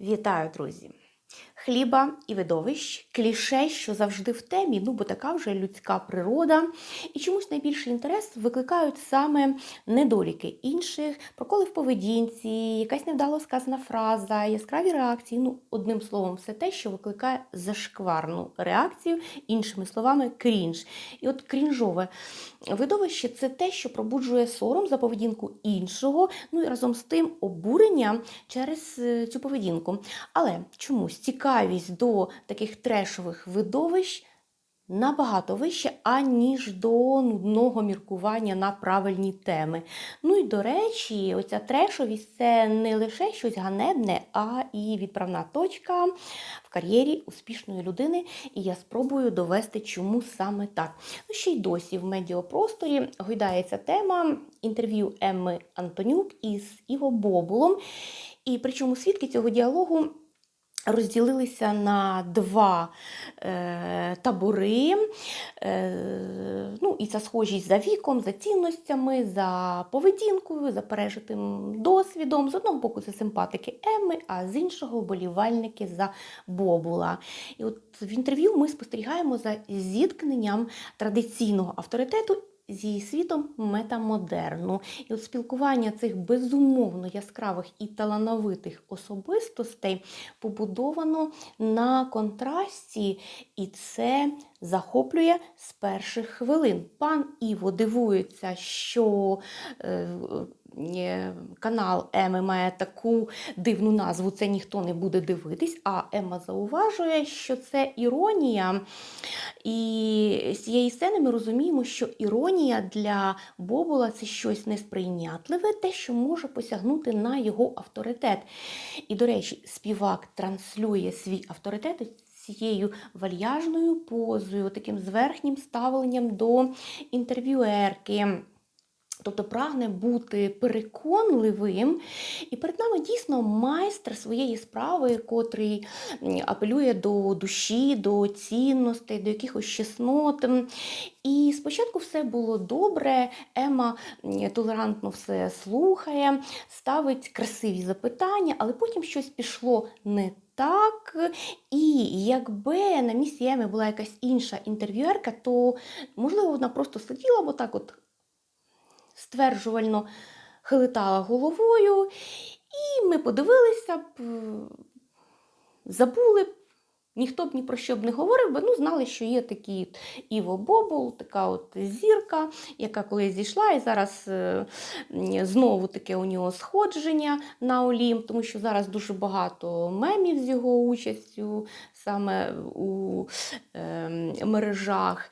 Вітаю, друзі! Хліба і видовищ, кліше, що завжди в темі, ну бо така вже людська природа. І чомусь найбільший інтерес викликають саме недоліки інших, проколи в поведінці, якась невдало сказана фраза, яскраві реакції. Ну, одним словом, все те, що викликає зашкварну реакцію, іншими словами, крінж. І от крінжове видовище це те, що пробуджує сором за поведінку іншого, ну і разом з тим обурення через е, цю поведінку. Але чомусь цікавість до таких трешових видовищ набагато вище, аніж до нудного міркування на правильні теми. Ну і до речі, оця трешовість це не лише щось ганебне, а і відправна точка в кар'єрі успішної людини. І я спробую довести, чому саме так. Ну, ще й досі в медіапросторі гойдається тема інтерв'ю Емми Антонюк із Іво Бобулом. І причому свідки цього діалогу розділилися на два е, табори. Е, ну, І це схожість за віком, за цінностями, за поведінкою, за пережитим досвідом. З одного боку, це симпатики Еми, а з іншого вболівальники за Бобула. І от в інтерв'ю ми спостерігаємо за зіткненням традиційного авторитету зі світом метамодерну. І от спілкування цих безумовно яскравих і талановитих особистостей побудовано на контрасті, і це захоплює з перших хвилин. Пан Іво дивується, що е, канал Еми має таку дивну назву, це ніхто не буде дивитись. А Ема зауважує, що це іронія. І з цієї сцени ми розуміємо, що іронія для Бобула це щось несприйнятливе, те, що може посягнути на його авторитет. І, до речі, співак транслює свій авторитет цією вальяжною позою, таким зверхнім ставленням до інтерв'юерки. Тобто прагне бути переконливим, і перед нами дійсно майстер своєї справи, котрий апелює до душі, до цінностей, до якихось чеснот. І спочатку все було добре, Ема толерантно все слухає, ставить красиві запитання, але потім щось пішло не так. І якби на місці Еми була якась інша інтерв'юерка, то можливо вона просто сиділа б так от стверджувально хилитала головою, і ми подивилися б, забули б. Ніхто б ні про що б не говорив, бо ну, знали, що є такий Іво Бобул, така от зірка, яка колись зійшла, і зараз е, знову таке у нього сходження на Олімп, тому що зараз дуже багато мемів з його участю саме у е, мережах.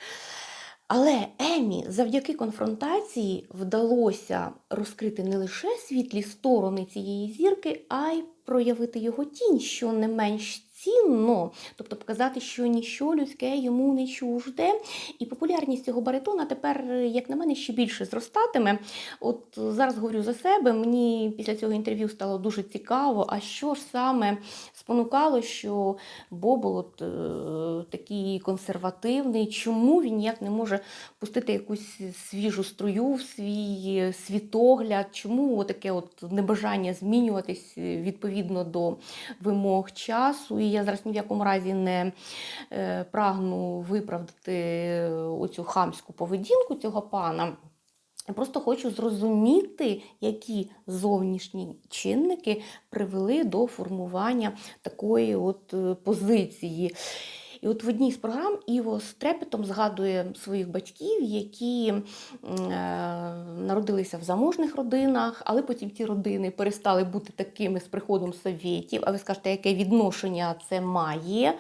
Але Емі завдяки конфронтації вдалося розкрити не лише світлі сторони цієї зірки, а й проявити його тінь, що не менш цінно, тобто показати, що ніщо людське йому не чужде. І популярність цього баритона тепер, як на мене, ще більше зростатиме. От зараз говорю за себе, мені після цього інтерв'ю стало дуже цікаво, а що ж саме спонукало, що Бобол от, е, такий консервативний, чому він ніяк не може пустити якусь свіжу струю в свій світогляд, чому таке от небажання змінюватись відповідно до вимог часу. І я зараз ні в якому разі не е, прагну виправдати оцю хамську поведінку цього пана. Я просто хочу зрозуміти, які зовнішні чинники привели до формування такої от е, позиції. І от в одній з програм Іво з трепетом згадує своїх батьків, які е, народилися в заможних родинах, але потім ті родини перестали бути такими з приходом совєтів. А ви скажете, яке відношення це має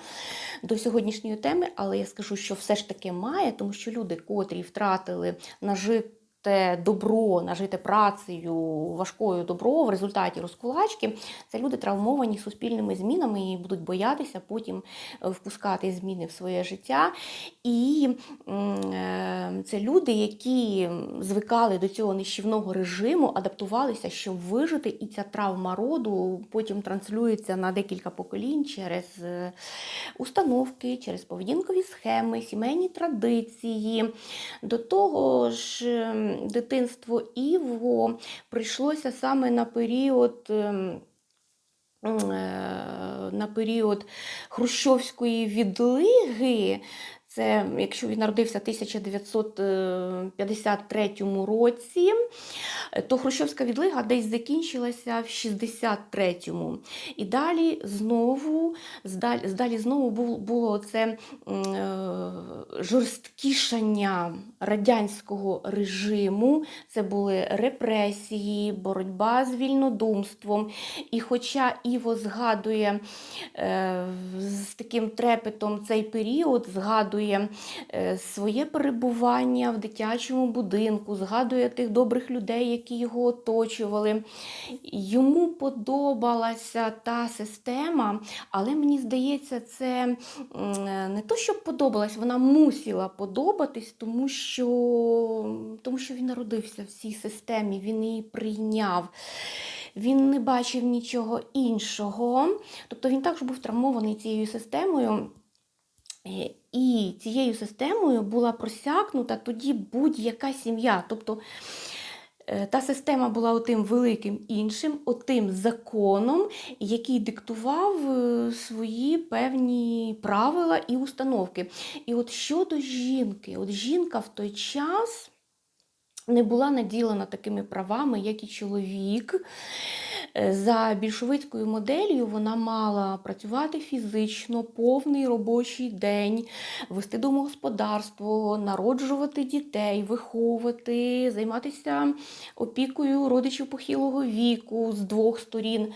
до сьогоднішньої теми? Але я скажу, що все ж таки має, тому що люди, котрі втратили нажити те добро, нажите працею, важкою добро в результаті розкулачки, це люди травмовані суспільними змінами і будуть боятися потім е, впускати зміни в своє життя. І е, це люди, які звикали до цього нищівного режиму, адаптувалися, щоб вижити, і ця травма роду потім транслюється на декілька поколінь через е, установки, через поведінкові схеми, сімейні традиції. До того ж, дитинство Іво прийшлося саме на період ем, м, е, на період хрущовської відлиги. Це, якщо він народився в 1953 році, то Хрущовська відлига десь закінчилася в 63-му. І далі знову, здалі знову було, це е, жорсткішання радянського режиму, це були репресії, боротьба з вільнодумством. І хоча Іво згадує е, з таким трепетом цей період, згадує е, своє перебування в дитячому будинку, згадує тих добрих людей, які його оточували. Йому подобалася та система, але мені здається, це е, не то, що подобалась, вона мусила подобатись, тому що, тому що він народився в цій системі, він її прийняв. Він не бачив нічого іншого. Тобто він також був травмований цією системою. І цією системою була просякнута тоді будь-яка сім'я. Тобто е, та система була отим великим іншим, отим законом, який диктував е, свої певні правила і установки. І от щодо жінки, от жінка в той час не була наділена такими правами, як і чоловік. Е, За більшовицькою моделлю вона мала працювати фізично, повний робочий день, вести домогосподарство, народжувати дітей, виховувати, займатися опікою родичів похилого віку з двох сторін.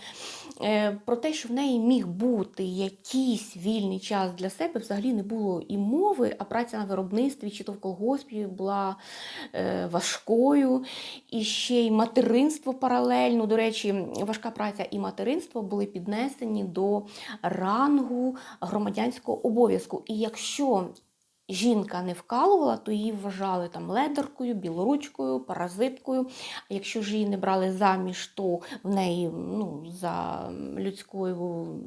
Е, Про те, що в неї міг бути якийсь вільний час для себе, взагалі не було і мови, а праця на виробництві чи то в колгоспі була е, важкою. І ще й материнство паралельно. До речі, важка праця і материнство були піднесені до рангу громадянського обов'язку. І якщо жінка не вкалувала, то її вважали там ледеркою, білоручкою, паразиткою. Якщо ж її не брали заміж, то в неї ну, за людською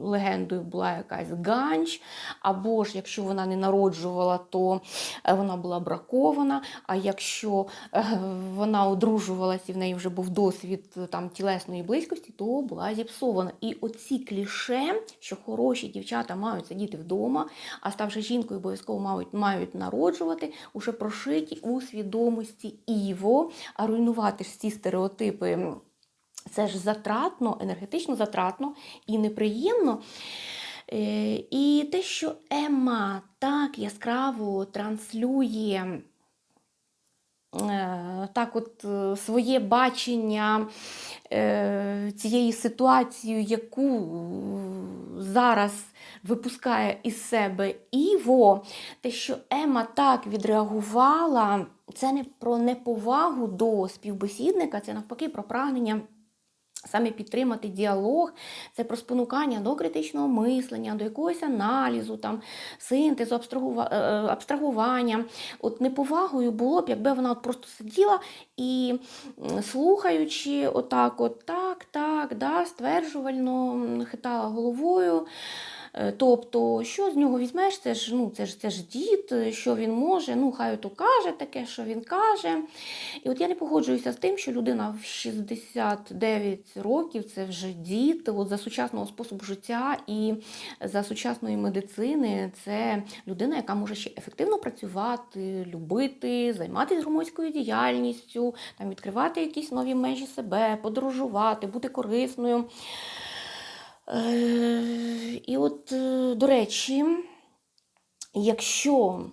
легендою була якась ганч. Або ж якщо вона не народжувала, то е, вона була бракована. А якщо е, вона одружувалась і в неї вже був досвід е, там тілесної близькості, то була зіпсована. І оці кліше, що хороші дівчата мають сидіти вдома, а ставши жінкою, обов'язково мають, мають народжувати, уже прошиті у свідомості Іво, а руйнувати ж ці стереотипи. Це ж затратно, енергетично затратно і неприємно. Е, І те, що Ема так яскраво транслює так от е, своє бачення е, цієї ситуації, яку зараз випускає із себе Іво, те, що Ема так відреагувала, це не про неповагу до співбесідника, це навпаки про прагнення. Саме підтримати діалог, це про спонукання до критичного мислення, до якогось аналізу, там, синтезу, е, е, абстрагування. От неповагою було б, якби вона от просто сиділа і слухаючи, отак, от так, так, да, стверджувально хитала головою. Е, Тобто, що з нього візьмеш, це ж, ну, це ж, це ж дід, е, що він може, ну хай то каже таке, що він каже. І от я не погоджуюся з тим, що людина в 69 років це вже дід, от за сучасного способу життя і за сучасної медицини це людина, яка може ще ефективно працювати, любити, займатися громадською діяльністю, там, відкривати якісь нові межі себе, подорожувати, бути корисною. Е, І от, е, до речі, якщо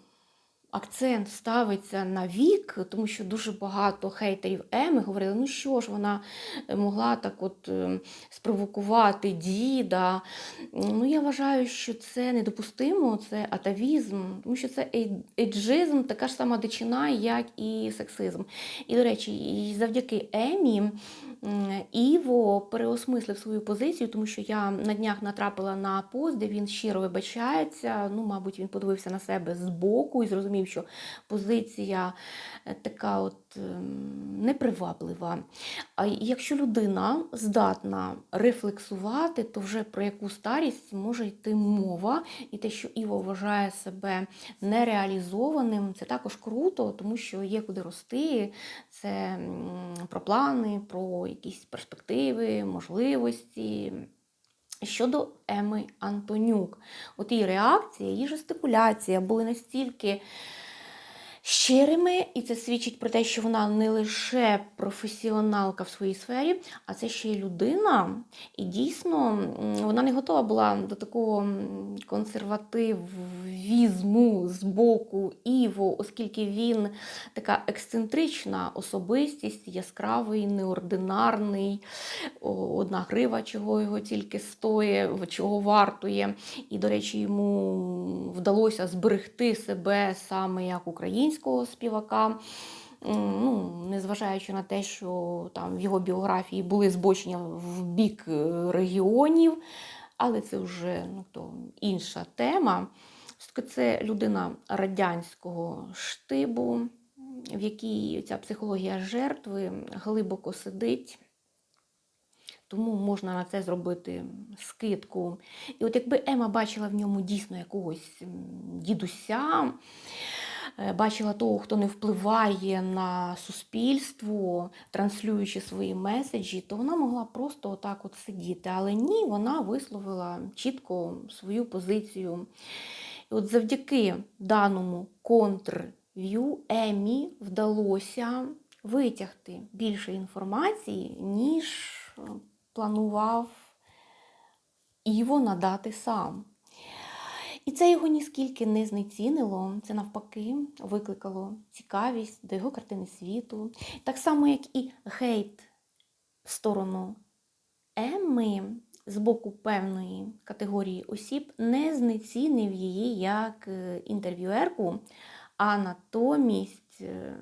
акцент ставиться на вік, тому що дуже багато хейтерів Еми говорили, ну що ж, вона могла так от е, спровокувати діда. Ну, я вважаю, що це недопустимо, це атавізм, тому що це ейджизм, така ж сама дичина, як і сексизм. І, до речі, і завдяки Емі Іво переосмислив свою позицію, тому що я на днях натрапила на пост, де він щиро вибачається. Ну, мабуть, він подивився на себе збоку і зрозумів, що позиція е, така от ем, неприваблива. А якщо людина здатна рефлексувати, то вже про яку старість може йти мова, і те, що Іво вважає себе нереалізованим, це також круто, тому що є куди рости. Це про плани, про якісь перспективи, можливості. Щодо Еми Антонюк, от її реакція, її жестикуляція були настільки щирими, і це свідчить про те, що вона не лише професіоналка в своїй сфері, а це ще й людина. І дійсно вона не готова була до такого м, консервативізму з боку Іво, оскільки він така ексцентрична особистість, яскравий, неординарний, одна грива, чого його тільки стоїть, чого вартує. І, до речі, йому вдалося зберегти себе саме як українського співака. Ну, незважаючи на те, що там в його біографії були збочення в бік е, регіонів, але це вже ну, то інша тема. Все-таки Це людина радянського штибу, в якій ця психологія жертви глибоко сидить. Тому можна на це зробити скидку. І от якби Ема бачила в ньому дійсно якогось дідуся, е, бачила того, хто не впливає на суспільство, транслюючи свої меседжі, то вона могла просто отак от сидіти. Але ні, вона висловила чітко свою позицію. І от завдяки даному контрв'ю Емі вдалося витягти більше інформації, ніж е, планував Іво надати сам. І це його ніскільки не знецінило, це навпаки викликало цікавість до його картини світу. Так само, як і хейт в сторону Емми з боку певної категорії осіб не знецінив її як е, інтерв'юерку, а натомість, е,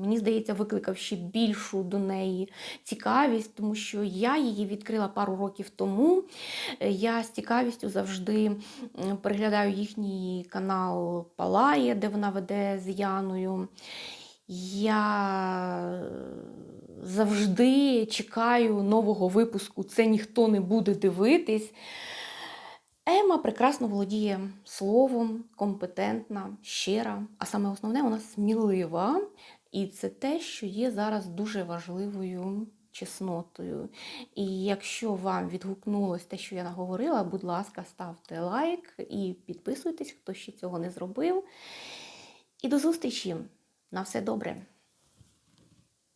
мені здається, викликав ще більшу до неї цікавість, тому що я її відкрила пару років тому. Е, Я з цікавістю завжди переглядаю їхній канал Палає, де вона веде з Яною. Я завжди чекаю нового випуску. Це ніхто не буде дивитись. Ема прекрасно володіє словом, компетентна, щира, а саме основне, вона смілива. І це те, що є зараз дуже важливою чеснотою. І якщо вам відгукнулось те, що я наговорила, будь ласка, ставте лайк і підписуйтесь, хто ще цього не зробив. І до зустрічі! На все добре!